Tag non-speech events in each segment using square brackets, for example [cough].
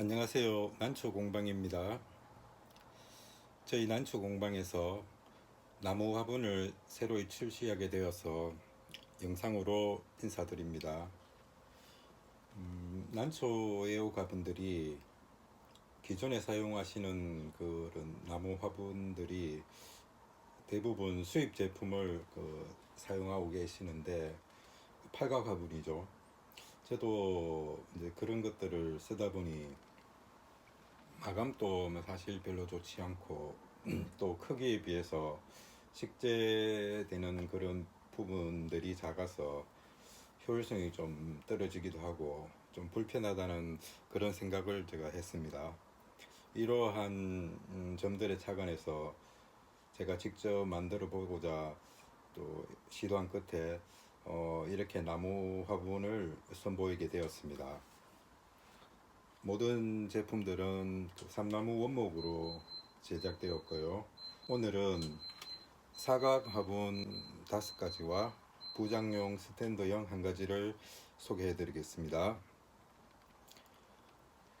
안녕하세요. 난초 공방입니다. 저희 난초 공방에서 나무 화분을 새로 출시하게 되어서 영상으로 인사드립니다. 음, 난초 애호가분들이 기존에 사용하시는 그런 나무 화분들이 대부분 수입 제품을 그 사용하고 계시는데 팔각 화분이죠. 저도 이제 그런 것들을 쓰다 보니 마감도 뭐 사실 별로 좋지 않고 [clears throat] 또 크기에 비해서 식재되는 그런 부분들이 작아서 효율성이 좀 떨어지기도 하고 좀 불편하다는 그런 생각을 제가 했습니다. 이러한 음, 점들에 착안해서 제가 직접 만들어 보고자 또 시도한 끝에 어, 이렇게 나무 화분을 선보이게 되었습니다. 모든 제품들은 그 삼나무 원목으로 제작되었고요. 오늘은 사각 화분 다섯 가지와 부장용 스탠드형 한 가지를 소개해 드리겠습니다.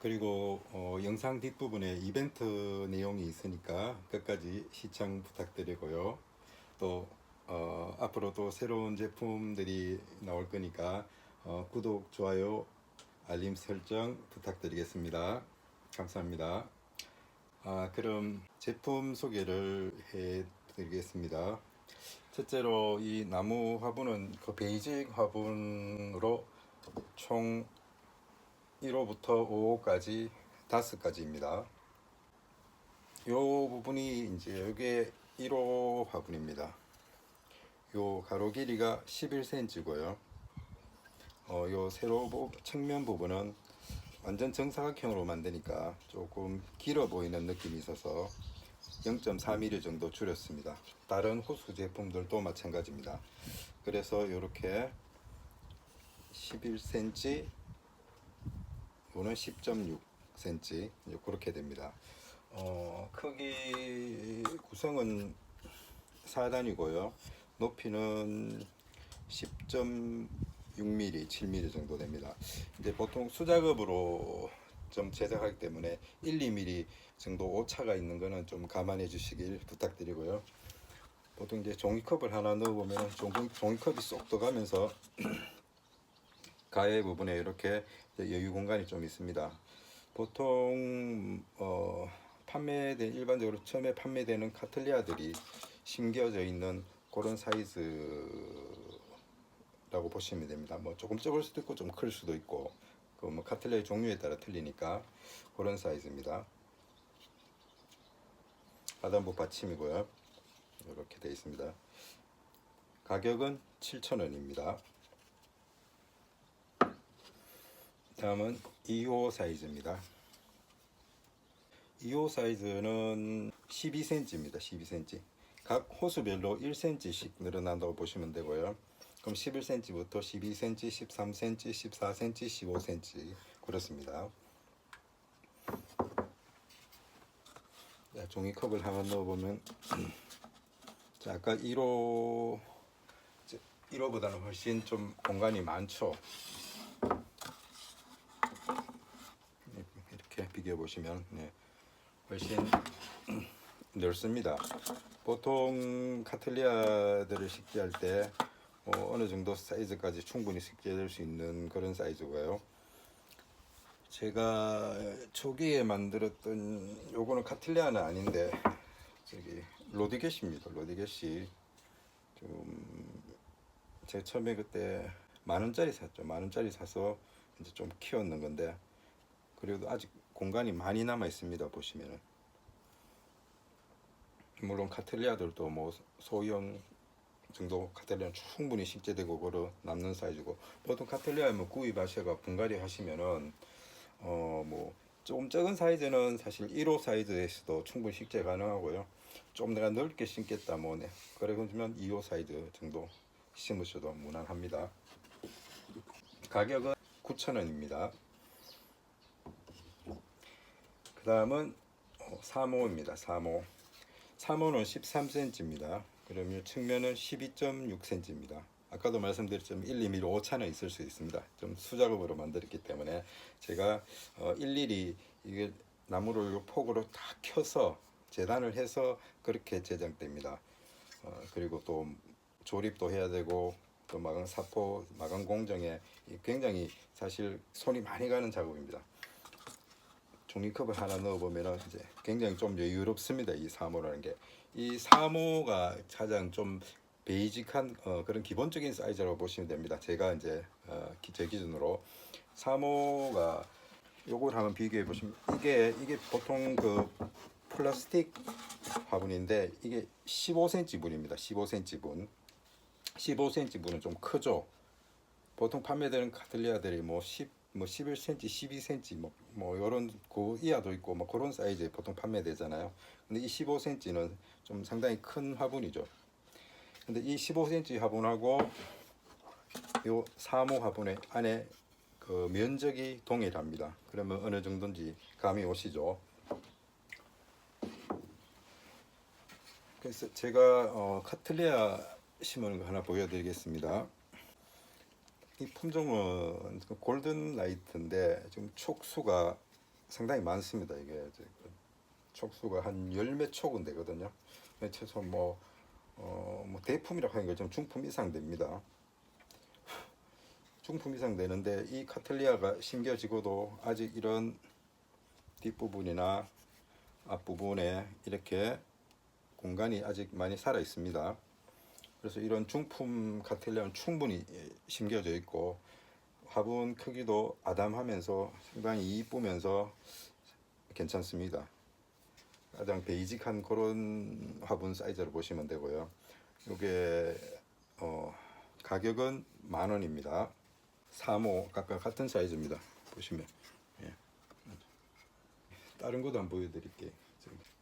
그리고 어, 영상 뒷부분에 이벤트 내용이 있으니까 끝까지 시청 부탁드리고요. 또 어, 앞으로도 새로운 제품들이 나올 거니까 어, 구독, 좋아요, 알림 설정 부탁드리겠습니다. 감사합니다. 아, 그럼 제품 소개를 해 드리겠습니다. 첫째로 이 나무 화분은 그 베이직 화분으로 총 1호부터 5호까지 다섯 가지입니다. 이 부분이 이제 이게 1호 화분입니다. 요 가로 길이가 11cm고요. 어, 요 세로 부- 측면 부분은 완전 정사각형으로 만드니까 조금 길어 보이는 느낌이 있어서 0.4mm 정도 줄였습니다. 다른 호수 제품들도 마찬가지입니다. 그래서 이렇게 11cm, 요는 10.6cm 그렇게 됩니다. 어, 크기 구성은 4단이고요. 높이는 10.6mm, 7mm 정도 됩니다. 이제 보통 수작업으로 좀 제작하기 때문에 1, 2mm 정도 오차가 있는 거는 좀 감안해 주시길 부탁드리고요. 보통 이제 종이컵을 하나 넣어보면 종이, 종이컵이 쏙 들어가면서 [clears throat] 가해 부분에 이렇게 여유 공간이 좀 있습니다. 보통 어, 판매된 일반적으로 처음에 판매되는 카틀리아들이 심겨져 있는 그런 사이즈 라고 보시면 됩니다. 뭐 조금 적을 수도 있고 좀 클 수도 있고 그 뭐 카틀리아 종류에 따라 틀리니까 그런 사이즈입니다. 하단부 받침이고요. 이렇게 되어 있습니다. 가격은 7,000원입니다. 다음은 2호 사이즈입니다. 2호 사이즈는 12cm입니다. 12cm. 각 호수별로 1cm씩 늘어난다고 보시면 되고요. 그럼 11cm부터 12cm, 13cm, 14cm, 15cm 그렇습니다. 자, 종이컵을 하나 넣어보면 [clears throat] 자, 아까 1호 1호보다는 훨씬 좀 공간이 많죠. 이렇게 비교해 보시면 네, 훨씬 [clears throat] 넓습니다. 보통 카틀리아들을 식재할 때 어, 어느 정도 사이즈까지 충분히 식재될 수 있는 그런 사이즈고요. 제가 초기에 만들었던 요거는 카틀리아는 아닌데 저기 로디겟입니다. 로디겟이 좀 제가 처음에 그때 만 원짜리 샀죠. 만 원짜리 사서 이제 좀 키웠는 건데 그래도 아직 공간이 많이 남아 있습니다. 보시면은 물론 카텔리아들도 뭐 소형 정도 카텔리아 충분히 식재되고 걸어 남는 사이즈고 보통 카텔리아 뭐 구입하셔가 분갈이 하시면은 어 뭐 조금 작은 사이즈는 사실 1호 사이즈에서도 충분히 식재 가능하고요. 좀 내가 넓게 심겠다 뭐 네. 그래 그러면 2호 사이즈 정도 심으셔도 무난합니다. 가격은 9,000원입니다. 그 다음은 3호입니다. 3호. 3호는 13cm입니다. 그러면 측면은 12.6cm입니다. 아까도 말씀드렸지만 1, 2mm 오차는 있을 수 있습니다. 좀 수작업으로 만들었기 때문에 제가 어, 일일이 이게 나무를 요 폭으로 다 켜서 재단을 해서 그렇게 제작됩니다. 어, 그리고 또 조립도 해야 되고 또 마감 사포 마감 공정에 이 굉장히 사실 손이 많이 가는 작업입니다. 종이컵을 하나 넣어보면은 이제 굉장히 좀 여유롭습니다. 이 사모라는 게. 이 사모가 가장 좀 베이직한 어, 그런 기본적인 사이즈라고 보시면 됩니다. 제가 이제 어, 기- 제 기준으로 사모가 요걸 한번 비교해 보시면 이게 이게 보통 그 플라스틱 화분인데 이게 15cm 분입니다. 15cm 분. 15cm 분은 좀 크죠. 보통 판매되는 카틀리아들이 뭐 10, 뭐 11cm, 12cm 뭐, 뭐 이런 그 이하도 있고 뭐 그런 사이즈에 보통 판매되잖아요. 근데 이 15cm는 좀 상당히 큰 화분이죠. 근데 이 15cm 화분하고 요 사모 화분의 안에 그 면적이 동일합니다. 그러면 어느 정도인지 감이 오시죠. 그래서 제가 어, 카틀리아 심은 거 하나 보여드리겠습니다. 이 품종은 그 골든 라이트인데 지금 촉수가 상당히 많습니다. 이게 그 촉수가 한 열몇 촉은 되거든요. 최소 뭐, 어, 뭐 대품이라고 하는 게좀 중품 이상 됩니다. 중품 이상 되는데 이 카틀리아가 심겨지고도 아직 이런 뒷부분이나 앞부분에 이렇게 공간이 아직 많이 살아 있습니다. 그래서 이런 중품 카텔리아는 충분히 예, 심겨져 있고 화분 크기도 아담하면서 상당히 이쁘면서 괜찮습니다. 가장 베이직한 그런 화분 사이즈로 보시면 되고요. 이게 어, 가격은 만 원입니다. 3호 각각 같은 사이즈입니다. 보시면 예. 다른 것도 한번 보여드릴게요.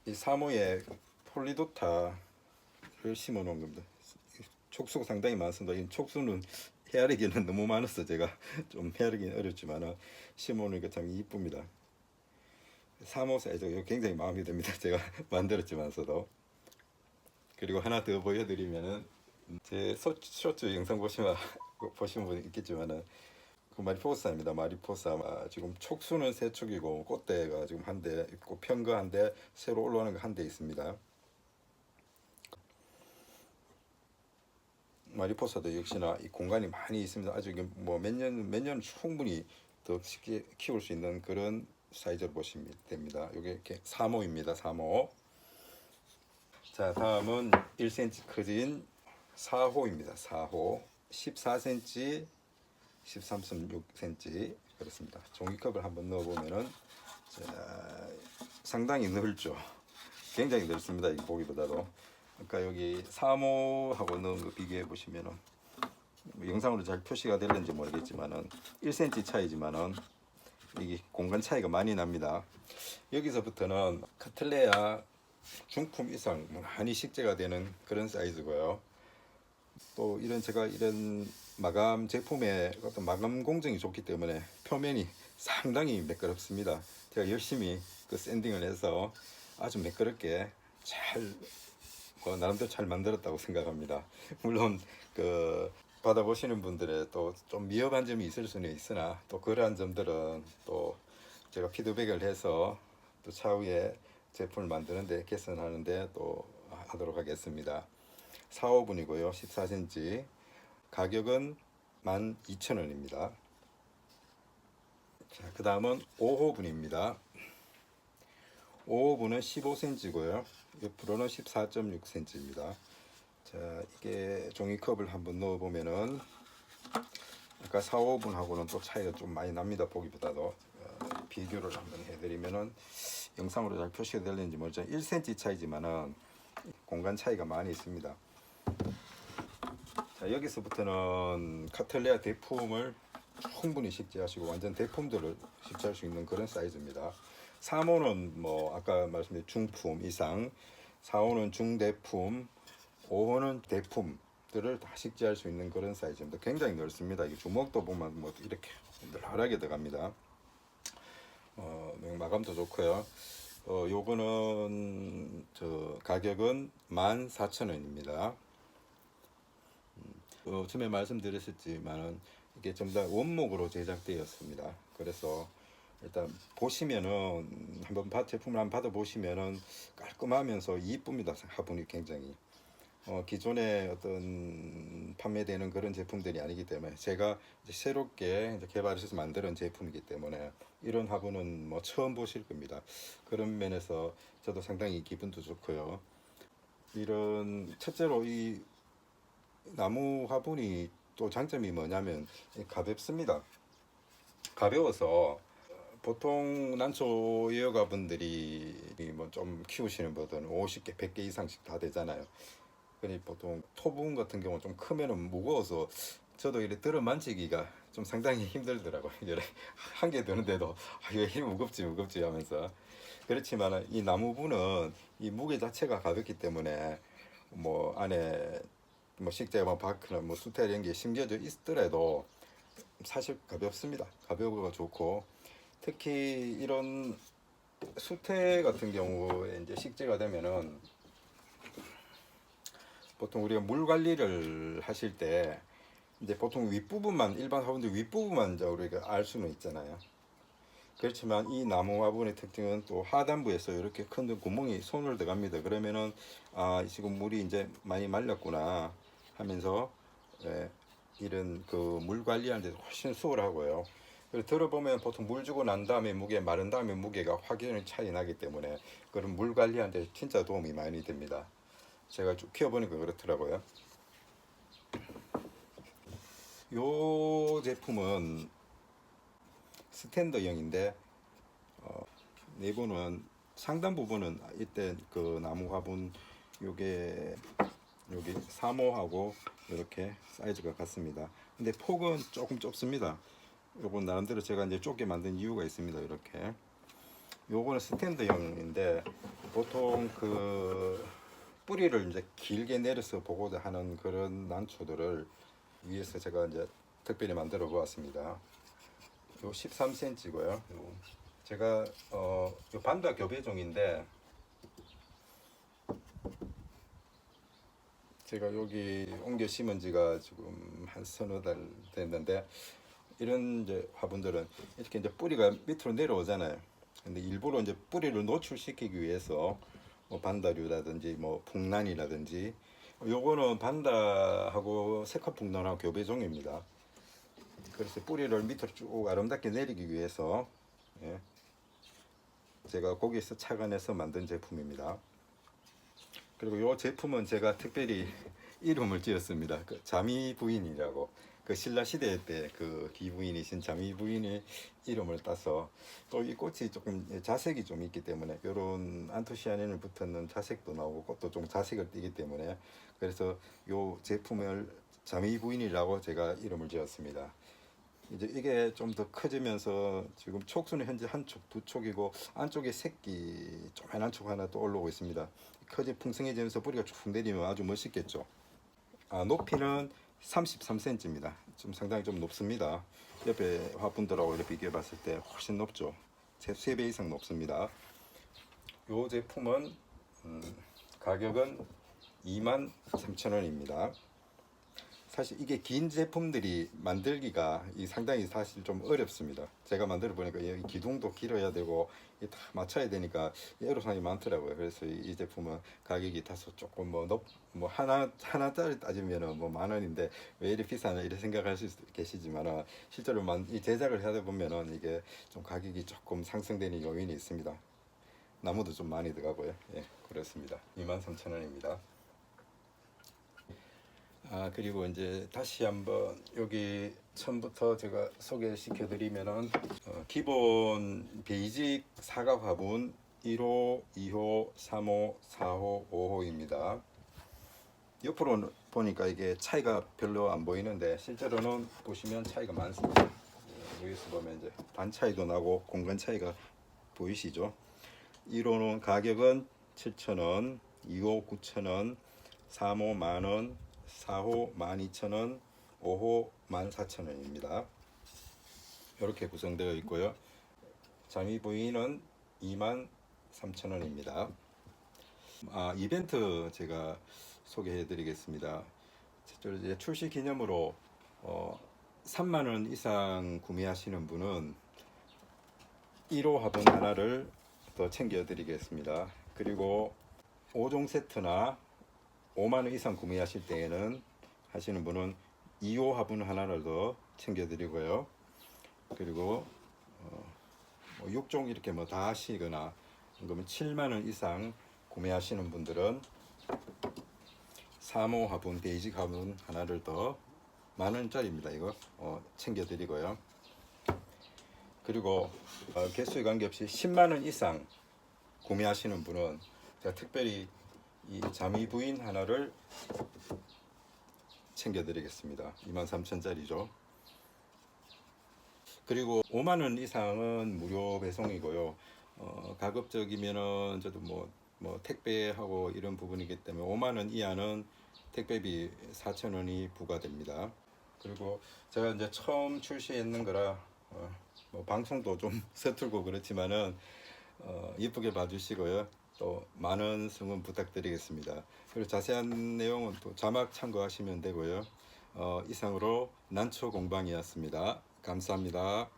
이 3호에 폴리도타를 심어 놓은 겁니다. 촉수가 상당히 많습니다. 이 촉수는 헤아리기는 너무 많아서 제가 [laughs] 좀 헤아리기는 어렵지만 심어 놓으니까 참 이쁩니다. 3호 사이즈가 이거 굉장히 마음에 듭니다. [laughs] 제가 만들었지만서도 그리고 하나 더 보여드리면은 제 소- 쇼츠 영상 보시면 [laughs] 보신 분 있겠지만은 그 마리포사입니다. 마리포사 아, 지금 촉수는 세 촉이고 꽃대가 지금 한 대 있고 편거 한 대 새로 올라오는 거 한 대 있습니다. 마리포사도 역시나 이 공간이 많이 있습니다. 아주 뭐몇 년 몇 년 충분히 더 쉽게 키울 수 있는 그런 사이즈로 보시면 됩니다. 이게 이렇게 3호입니다. 3호. 자 다음은 1cm 크진 4호입니다. 4호 14cm 13.6cm 그렇습니다. 종이컵을 한번 넣어보면은 자, 상당히 넓죠. 굉장히 넓습니다. 이 보기보다도. 그러니까 여기 3호하고 넣은 거 비교해 보시면은 뭐 영상으로 잘 표시가 될는지 모르겠지만은 1cm 차이지만은 이게 공간 차이가 많이 납니다. 여기서부터는 카틀레아 중품 이상 많이 식재가 되는 그런 사이즈고요. 또 이런 제가 이런 마감 제품의 어떤 마감 공정이 좋기 때문에 표면이 상당히 매끄럽습니다. 제가 열심히 그 샌딩을 해서 아주 매끄럽게 잘 어, 나름대로 잘 만들었다고 생각합니다. 물론 그 받아보시는 분들의 또 좀 미흡한 점이 있을 수는 있으나 또 그러한 점들은 또 제가 피드백을 해서 또 차후에 제품을 만드는데 개선하는데 또 하도록 하겠습니다. 4호분이고요. 14cm. 가격은 12,000원입니다. 자, 그 다음은 5호분입니다. 5호분은 15cm고요. 옆으로는 14.6cm입니다. 자, 이게 종이컵을 한번 넣어 보면은 아까 4, 5분하고는 또 차이가 좀 많이 납니다. 보기보다도 어, 비교를 한번 해드리면은 영상으로 잘 표시가 되는지 모르지만 1cm 차이지만은 공간 차이가 많이 있습니다. 자, 여기서부터는 카틀레아 대품을 충분히 식재하시고 완전 대품들을 식재할 수 있는 그런 사이즈입니다. 3호는 뭐 아까 말씀드린 중품 이상, 4호는 중대품, 5호는 대품들을 다 식재할 수 있는 그런 사이즈입니다. 굉장히 넓습니다. 이게 주먹도 보면 뭐 이렇게 늘하게 들어갑니다. 어, 마감도 좋고요. 어, 요거는 저 가격은 14,000원입니다. 어, 처음에 말씀드렸었지만은 이게 전부 다 원목으로 제작되었습니다. 그래서 일단 보시면은 한번 바- 제품을 한번 받아 보시면은 깔끔하면서 이쁩니다. 화분이 굉장히. 어, 기존에 어떤 판매되는 그런 제품들이 아니기 때문에 제가 이제 새롭게 이제 개발해서 만드는 제품이기 때문에 이런 화분은 뭐 처음 보실 겁니다. 그런 면에서 저도 상당히 기분도 좋고요. 이런 첫째로 이 나무 화분이 또 장점이 뭐냐면 가볍습니다. 가벼워서 보통 난초 예어가분들이 뭐 좀 키우시는 분들은 50개, 100개 이상씩 다 되잖아요. 그니 보통 토분 같은 경우 좀 크면은 무거워서 저도 이래 들어 만지기가 좀 상당히 힘들더라고요. [laughs] 한 개 드는데도 아, 힘 무겁지 무겁지 하면서 그렇지만 이 나무분은 이 무게 자체가 가볍기 때문에 뭐 안에 뭐 식재가 뭐 바크나 뭐 수태 이런 게 심겨져 있더라도 사실 가볍습니다. 가벼워가 좋고 특히 이런 수태 같은 경우에 이제 식재가 되면은 보통 우리가 물 관리를 하실 때 이제 보통 윗부분만 일반 화분들 윗부분만 이제 우리가 알 수는 있잖아요. 그렇지만 이 나무 화분의 특징은 또 하단부에서 이렇게 큰 구멍이 손을 들어갑니다. 그러면은 아 지금 물이 이제 많이 말렸구나 하면서 예, 이런 그 물 관리하는 데 훨씬 수월하고요. 들어보면 보통 물 주고 난 다음에 무게 마른 다음에 무게가 확연히 차이 나기 때문에 그런 물 관리하는 데 진짜 도움이 많이 됩니다. 제가 쭉 키워보니까 그렇더라고요. 요 제품은 스탠더형인데 어, 내부는 상단 부분은 이때 그 나무 화분 요게 여기 3호하고 이렇게 사이즈가 같습니다. 근데 폭은 조금 좁습니다. 요건 나름대로 제가 이제 좁게 만든 이유가 있습니다. 이렇게 요거는 스탠드형인데 보통 그 뿌리를 이제 길게 내려서 보고자 하는 그런 난초들을 위해서 제가 이제 특별히 만들어 보았습니다. 요 13cm고요. 제가 어, 요 반다 교배종인데 제가 여기 옮겨 심은 지가 지금 한 서너 달 됐는데 이런 이제 화분들은 이렇게 이제 뿌리가 밑으로 내려오잖아요. 근데 일부러 이제 뿌리를 노출시키기 위해서 뭐 반다류라든지 뭐 풍란이라든지 요거는 반다하고 색화풍란하고 교배종입니다. 그래서 뿌리를 밑으로 쭉 아름답게 내리기 위해서 예, 제가 거기서 착안해서 만든 제품입니다. 그리고 이 제품은 제가 특별히 [laughs] 이름을 지었습니다. 그 자미 부인이라고 그 신라 시대 때 그 기부인이신 자미 부인의 이름을 따서 또 이 꽃이 조금 자색이 좀 있기 때문에 이런 안토시아닌을 붙었는 자색도 나오고 꽃도 좀 자색을 띠기 때문에 그래서 이 제품을 자미 부인이라고 제가 이름을 지었습니다. 이제 이게 좀 더 커지면서 지금 촉수는 현재 한 촉, 두 촉이고 안쪽에 새끼 조그만한 촉 하나 또 올라오고 있습니다. 커지 풍성해지면서 뿌리가 쭉 내리면 아주 멋있겠죠. 아, 높이는 33cm입니다. 좀 상당히 좀 높습니다. 옆에 화분들하고 이렇게 비교해 봤을 때 훨씬 높죠. 제 3배 이상 높습니다. 이 제품은 음, 가격은 23,000원입니다. 사실 이게 긴 제품들이 만들기가 이 상당히 사실 좀 어렵습니다. 제가 만들어 보니까 이 기둥도 길어야 되고 다 맞춰야 되니까 애로사항이 많더라고요. 그래서 이, 이 제품은 가격이 다소 조금 뭐 높, 뭐 하나 하나짜리 따지면은 뭐 만 원인데 왜 이리 비싸나 이렇게 생각할 수 계시지만은 실제로 만, 이 제작을 하다 보면은 이게 좀 가격이 조금 상승되는 요인이 있습니다. 나무도 좀 많이 들어가고요. 예, 그렇습니다. 23,000원입니다. 아 그리고 이제 다시 한번 여기 처음부터 제가 소개시켜 드리면은 어, 기본 베이직 사각 화분 1호, 2호, 3호, 4호, 5호입니다. 옆으로 보니까 이게 차이가 별로 안 보이는데 실제로는 보시면 차이가 많습니다. 예, 여기서 보면 이제 반 차이도 나고 공간 차이가 보이시죠? 1호는 가격은 7,000원, 2호 9,000원, 3호 만원, 4호 12,000원, 5호 14,000원입니다. 이렇게 구성되어 있고요. 장미 부위는 23,000원입니다. 아, 이벤트 제가 소개해 드리겠습니다. 출시 기념으로 어, 3만 원 이상 구매하시는 분은 1호 화분 하나를 더 챙겨 드리겠습니다. 그리고 5종 세트나 5만 원 이상 구매하실 때에는 하시는 분은 2호 화분 하나를 더 챙겨드리고요. 그리고 어, 뭐 6종 이렇게 뭐 다 하시거나 그러면 7만 원 이상 구매하시는 분들은 3호 화분 베이직 화분 하나를 더 만 원짜리입니다. 이거 어, 챙겨드리고요. 그리고 어, 개수에 관계없이 10만 원 이상 구매하시는 분은 제가 특별히 이 자미 부인 하나를 챙겨드리겠습니다. 23,000짜리죠. 그리고 5만 원 이상은 무료 배송이고요. 어, 가급적이면은 저도 뭐, 뭐 택배하고 이런 부분이기 때문에 5만 원 이하는 택배비 4천 원이 부과됩니다. 그리고 제가 이제 처음 출시했는 거라 어, 뭐 방송도 좀 [laughs] 서툴고 그렇지만은 어, 이쁘게 봐주시고요. 또 많은 성원 부탁드리겠습니다. 그리고 자세한 내용은 또 자막 참고하시면 되고요. 어, 이상으로 난초 공방이었습니다. 감사합니다.